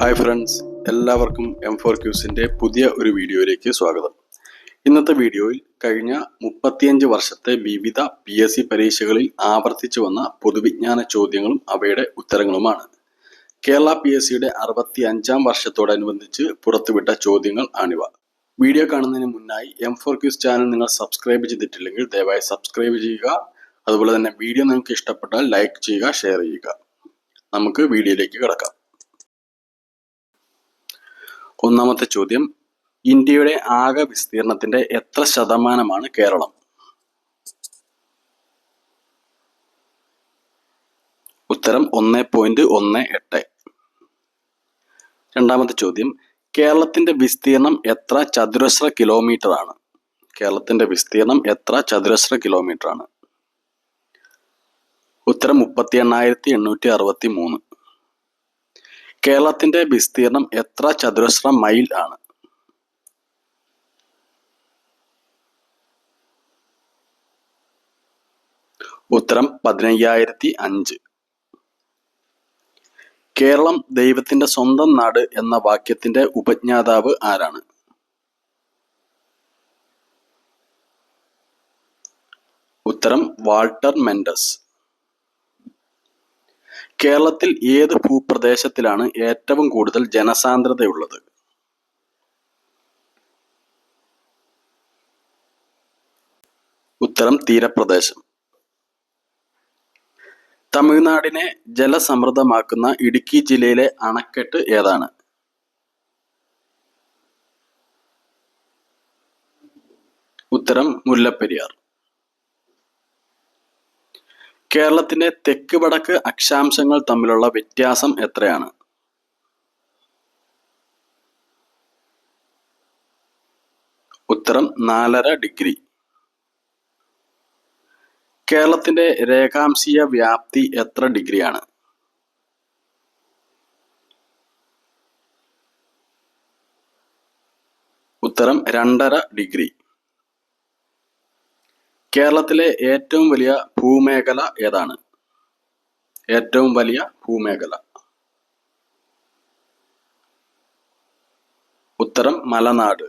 Hi friends എല്ലാവർക്കും M four ക്യൂസിന്റെ പുതിയ ഒരു വീഡിയോയിലേക്ക് സ്വാഗതം. ഇന്നത്തെ വീഡിയോയിൽ കഴിഞ്ഞ മുപ്പത്തിയഞ്ച് വർഷത്തെ വിവിധ പി എസ് സി പരീക്ഷകളിൽ ആവർത്തിച്ചു വന്ന പൊതുവിജ്ഞാന ചോദ്യങ്ങളും അവയുടെ ഉത്തരങ്ങളുമാണ്. കേരള പി എസ് സിയുടെ അറുപത്തി അഞ്ചാം വർഷത്തോടനുബന്ധിച്ച് പുറത്തുവിട്ട ചോദ്യങ്ങൾ ആണിവ. വീഡിയോ കാണുന്നതിന് മുന്നായി എം ഫോർ ക്യൂസ് ചാനൽ നിങ്ങൾ സബ്സ്ക്രൈബ് ചെയ്തിട്ടില്ലെങ്കിൽ ദയവായി സബ്സ്ക്രൈബ് ചെയ്യുക. അതുപോലെ തന്നെ വീഡിയോ നിങ്ങൾക്ക് ഇഷ്ടപ്പെട്ടാൽ ലൈക്ക് ചെയ്യുക ഷെയർ ചെയ്യുക. നമുക്ക് വീഡിയോയിലേക്ക് കിടക്കാം. ഒന്നാമത്തെ ചോദ്യം ഇന്ത്യയുടെ ആകെ വിസ്തീർണത്തിന്റെ എത്ര ശതമാനമാണ് കേരളം? ഉത്തരം ഒന്ന് പോയിന്റ് ഒന്ന് എട്ട്. രണ്ടാമത്തെ ചോദ്യം കേരളത്തിന്റെ വിസ്തീർണം എത്ര ചതുരശ്ര കിലോമീറ്റർ ആണ്? കേരളത്തിന്റെ വിസ്തീർണം എത്ര ചതുരശ്ര കിലോമീറ്റർ ആണ്? ഉത്തരം മുപ്പത്തി എണ്ണായിരത്തി എണ്ണൂറ്റി അറുപത്തി മൂന്ന് കേരളത്തിന്റെ വിസ്തീർണം എത്ര ചതുരശ്ര മൈൽ ആണ്? ഉത്തരം പതിനയ്യായിരത്തി അഞ്ച് കേരളം ദൈവത്തിന്റെ സ്വന്തം നാട് എന്ന വാക്യത്തിന്റെ ഉപജ്ഞാതാവ് ആരാണ്? ഉത്തരം വാൾട്ടർ മെൻഡസ്. കേരളത്തിൽ ഏത് ഭൂപ്രദേശത്തിലാണ് ഏറ്റവും കൂടുതൽ ജനസാന്ദ്രതയുള്ളത്? ഉത്തരം തീരപ്രദേശം. തമിഴ്നാടിനെ ജലസമൃദ്ധമാക്കുന്ന ഇടുക്കി ജില്ലയിലെ അണക്കെട്ട് ഏതാണ്? ഉത്തരം മുല്ലപ്പെരിയാർ. കേരളത്തിന്റെ തെക്ക് വടക്ക് അക്ഷാംശങ്ങൾ തമ്മിലുള്ള വ്യത്യാസം എത്രയാണ്? ഉത്തരം നാലര ഡിഗ്രി. കേരളത്തിന്റെ രേഖാംശീയ വ്യാപ്തി എത്ര ഡിഗ്രിയാണ്? ഉത്തരം രണ്ടര ഡിഗ്രി. കേരളത്തിലെ ഏറ്റവും വലിയ ഭൂമേഖല ഏതാണ്? ഏറ്റവും വലിയ ഭൂമേഖല. ഉത്തരം മലനാട്.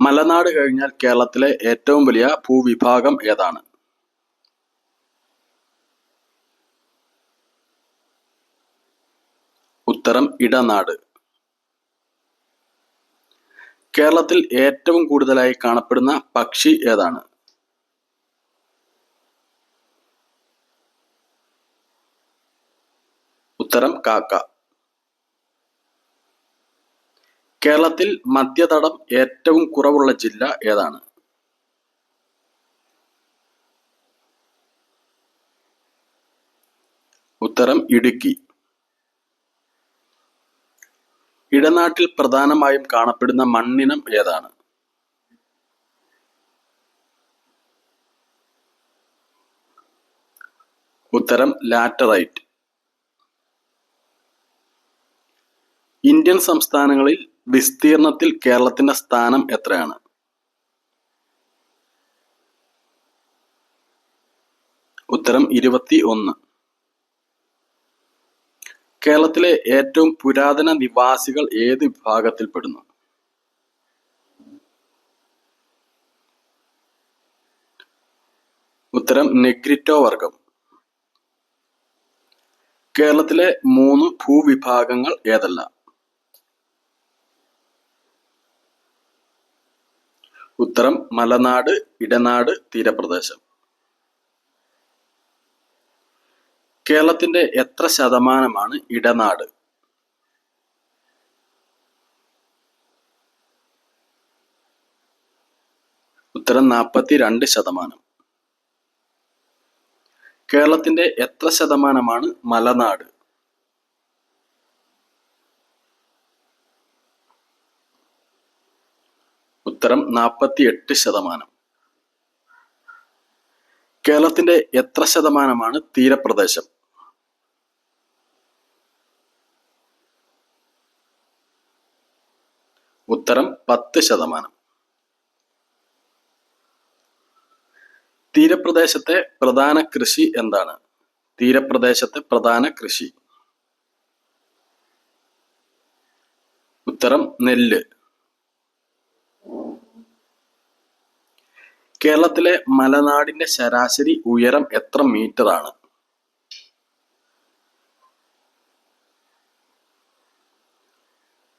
മലനാട് കഴിഞ്ഞാൽ കേരളത്തിലെ ഏറ്റവും വലിയ ഭൂവിഭാഗം ഏതാണ്? ഉത്തരം ഇടനാട്. കേരളത്തിൽ ഏറ്റവും കൂടുതലായി കാണപ്പെടുന്ന പക്ഷി ഏതാണ്? ഉത്തരം കാക്ക. കേരളത്തിൽ മധ്യതടം ഏറ്റവും കുറവുള്ള ജില്ല ഏതാണ്? ഉത്തരം ഇടുക്കി. ഇടനാട്ടിൽ പ്രധാനമായും കാണപ്പെടുന്ന മണ്ണിനം ഏതാണ്? ഉത്തരം ലാറ്ററൈറ്റ്. ഇന്ത്യൻ സംസ്ഥാനങ്ങളിൽ വിസ്തീർണത്തിൽ കേരളത്തിന്റെ സ്ഥാനം എത്രയാണ്? ഉത്തരം ഇരുപത്തി ഒന്ന്. കേരളത്തിലെ ഏറ്റവും പുരാതന നിവാസികൾ ഏത് വിഭാഗത്തിൽപ്പെടുന്നു? ഉത്തരം നെഗ്രിറ്റോ വർഗം. കേരളത്തിലെ മൂന്ന് ഭൂവിഭാഗങ്ങൾ ഏതെല്ലാം? ഉത്തരം മലനാട് ഇടനാട് തീരപ്രദേശം. കേരളത്തിന്റെ എത്ര ശതമാനമാണ് ഇടനാട്? ഉത്തരം നാൽപ്പത്തി രണ്ട് ശതമാനം. കേരളത്തിന്റെ എത്ര ശതമാനമാണ് മലനാട്? ഉത്തരം നാൽപ്പത്തി എട്ട് ശതമാനം. കേരളത്തിന്റെ എത്ര ശതമാനമാണ് തീരപ്രദേശം? ഉത്തരം പത്ത് ശതമാനം. തീരപ്രദേശത്തെ പ്രധാന കൃഷി എന്താണ്? തീരപ്രദേശത്തെ പ്രധാന കൃഷി. ഉത്തരം നെല്ല്. കേരളത്തിലെ മലനാടിന്റെ ശരാശരി ഉയരം എത്ര മീറ്റർ ആണ്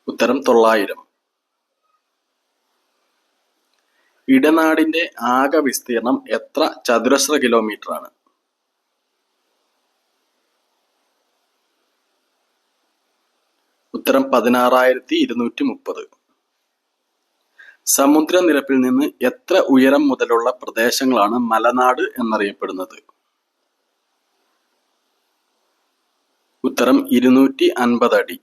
ഉത്തരം തൊള്ളായിരം. ഇടനാടിന്റെ ആകെ വിസ്തീർണം എത്ര ചതുരശ്ര കിലോമീറ്റർ ആണ്? ഉത്തരം പതിനാറായിരത്തി ഇരുന്നൂറ്റി മുപ്പത്. സമുദ്രനിരപ്പിൽ നിന്ന് എത്ര ഉയരം മുതലുള്ള പ്രദേശങ്ങളാണ് മലനാട് എന്നറിയപ്പെടുന്നത്? ഉത്തരം ഇരുന്നൂറ്റി അൻപത് അടി.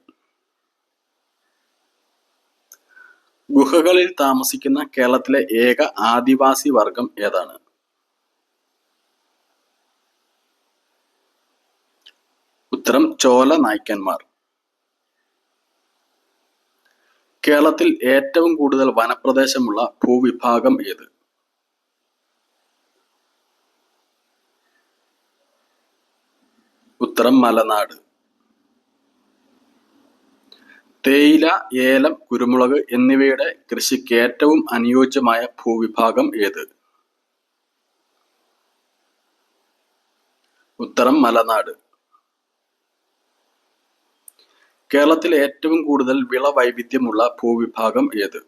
ഗുഹകളിൽ താമസിക്കുന്ന കേരളത്തിലെ ഏക ആദിവാസി വർഗം ഏതാണ്? ഉത്തരം ചോല നായ്ക്കന്മാർ. കേരളത്തിൽ ഏറ്റവും കൂടുതൽ വനപ്രദേശമുള്ള ഭൂവിഭാഗം ഏത്? ഉത്തരം മലനാട്. തേയില ഏലം കുരുമുളക് എന്നിവയുടെ കൃഷിക്ക് ഏറ്റവും അനുയോജ്യമായ ഭൂവിഭാഗം ഏത്? ഉത്തരം മലനാട്. കേരളത്തിൽ ഏറ്റവും കൂടുതൽ വിള വൈവിധ്യമുള്ള ഭൂവിഭാഗം ഏത്?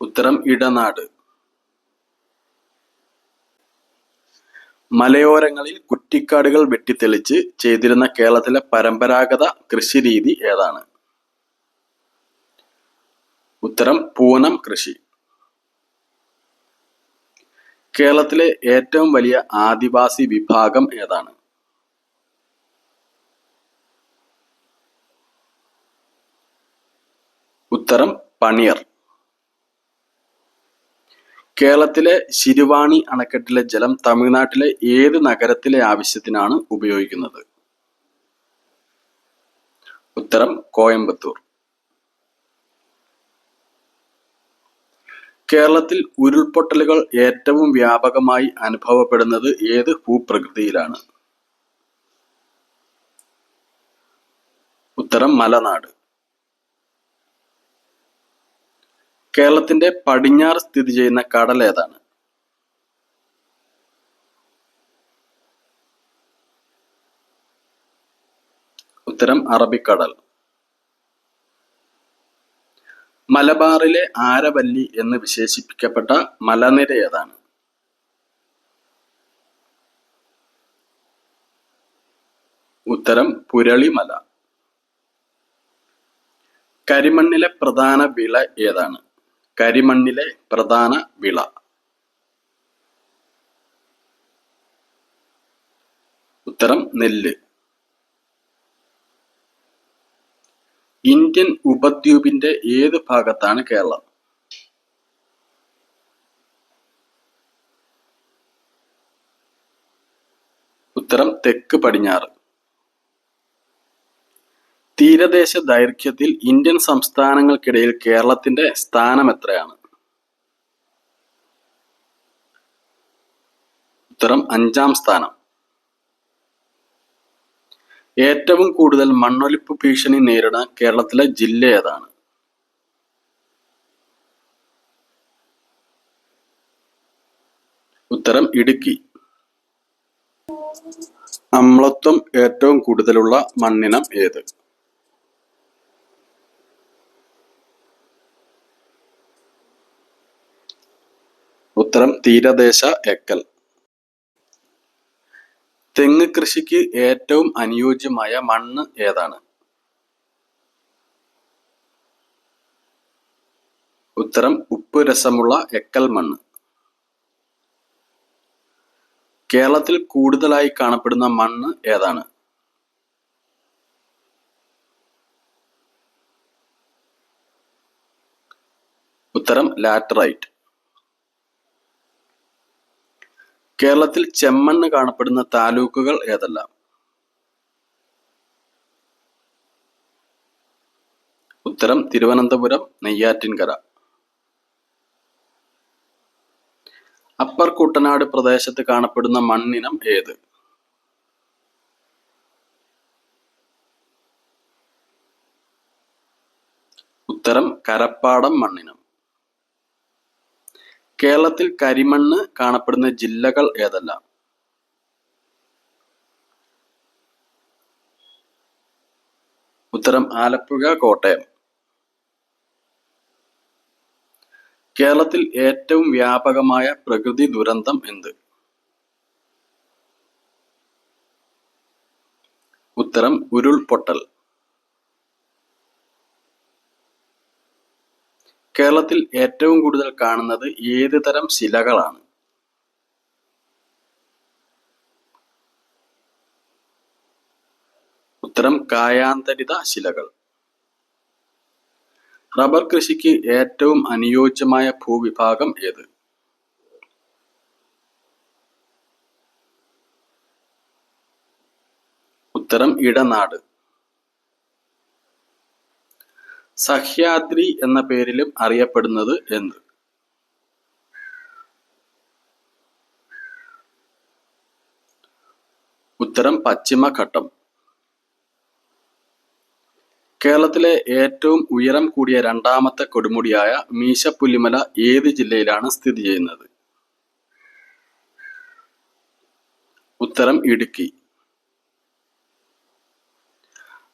ഉത്തരം ഇടനാട്. മലയോരങ്ങളിൽ കുറ്റിക്കാടുകൾ വെട്ടിത്തെളിച്ച് ചെയ്തിരുന്ന കേരളത്തിലെ പരമ്പരാഗത കൃഷിരീതി ഏതാണ്? ഉത്തരം പൂനം കൃഷി. കേരളത്തിലെ ഏറ്റവും വലിയ ആദിവാസി വിഭാഗം ഏതാണ്? ഉത്തരം പണിയർ. കേരളത്തിലെ ശിരുവാണി അണക്കെട്ടിലെ ജലം തമിഴ്നാട്ടിലെ ഏത് നഗരത്തിലെ ആവശ്യത്തിനാണ് ഉപയോഗിക്കുന്നത്? ഉത്തരം കോയമ്പത്തൂർ. കേരളത്തിൽ ഉരുൾപൊട്ടലുകൾ ഏറ്റവും വ്യാപകമായി അനുഭവപ്പെടുന്നത് ഏത് ഭൂപ്രകൃതിയിലാണ്? ഉത്തരം മലനാട്. കേരളത്തിന്റെ പടിഞ്ഞാറ് സ്ഥിതി ചെയ്യുന്ന കടൽ ഏതാണ്? ഉത്തരം അറബിക്കടൽ. മലബാറിലെ ആരവല്ലി എന്ന് വിശേഷിപ്പിക്കപ്പെട്ട മലനിര ഏതാണ്? ഉത്തരം പുരളിമല. കരിമണ്ണിലെ പ്രധാന വിള ഏതാണ്? കരിമണ്ണിലെ പ്രധാന വിള. ഉത്തരം നെല്ല്. ഇന്ത്യൻ ഉപദ്വീപിന്റെ ഏത് ഭാഗത്താണ് കേരളം? ഉത്തരം തെക്ക് പടിഞ്ഞാറ്. തീരദേശ ദൈർഘ്യത്തിൽ ഇന്ത്യൻ സംസ്ഥാനങ്ങൾക്കിടയിൽ കേരളത്തിന്റെ സ്ഥാനം എത്രയാണ്? ഉത്തരം അഞ്ചാം സ്ഥാനം. ഏറ്റവും കൂടുതൽ മണ്ണൊലിപ്പ് ഭീഷണി നേരിടുന്ന കേരളത്തിലെ ജില്ല ഏതാണ്? ഉത്തരം ഇടുക്കി. അമ്ലത്വം ഏറ്റവും കൂടുതലുള്ള മണ്ണിനം ഏത്? ഉത്തരം തീരദേശ എക്കൽ. തെങ്ങ് കൃഷിക്ക് ഏറ്റവും അനുയോജ്യമായ മണ്ണ് ഏതാണ്? ഉത്തരം ഉപ്പ് രസമുള്ള എക്കൽ മണ്ണ്. കേരളത്തിൽ കൂടുതലായി കാണപ്പെടുന്ന മണ്ണ് ഏതാണ്? ഉത്തരം ലാറ്ററൈറ്റ്. കേരളത്തിൽ ചെമ്മണ്ണ് കാണപ്പെടുന്ന താലൂക്കുകൾ ഏതെല്ലാം? ഉത്തരം തിരുവനന്തപുരം നെയ്യാറ്റിൻകര. അപ്പർ കുട്ടനാട് പ്രദേശത്ത് കാണപ്പെടുന്ന മണ്ണിനം ഏത്? ഉത്തരം കരപ്പാടം മണ്ണിനം. കേരളത്തിൽ കരിമണ്ണ് കാണപ്പെടുന്ന ജില്ലകൾ ഏതെല്ലാം? ഉത്തരം ആലപ്പുഴ കോട്ടയം. കേരളത്തിൽ ഏറ്റവും വ്യാപകമായ പ്രകൃതി ദുരന്തം എന്ത്? ഉത്തരം ഉരുൾപൊട്ടൽ. കേരളത്തിൽ ഏറ്റവും കൂടുതൽ കാണുന്നത് ഏത് തരം ശിലകളാണ്? ഉത്തരം കായാന്തരിത ശിലകൾ. റബ്ബർ കൃഷിക്ക് ഏറ്റവും അനുയോജ്യമായ ഭൂവിഭാഗം ഏത്? ഉത്തരം ഇടനാട്. സഹ്യാദ്രി എന്ന പേരിലും അറിയപ്പെടുന്നത് എന്ത് ഉത്തരം പശ്ചിമഘട്ടം. കേരളത്തിലെ ഏറ്റവും ഉയരം കൂടിയ രണ്ടാമത്തെ കൊടുമുടിയായ മീശപ്പുലിമല ഏത് ജില്ലയിലാണ് സ്ഥിതി ചെയ്യുന്നത്? ഉത്തരം ഇടുക്കി.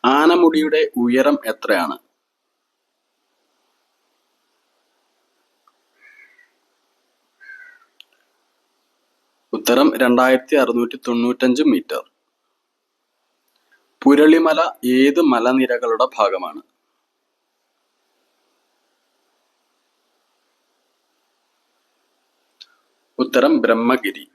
ആനമുടിയുടെ ഉയരം എത്രയാണ്? ഉത്തരം രണ്ടായിരത്തി അറുന്നൂറ്റി തൊണ്ണൂറ്റഞ്ച് മീറ്റർ. പുരളിമല ഏത് മലനിരകളുടെ ഭാഗമാണ്? ഉത്തരം ബ്രഹ്മഗിരി.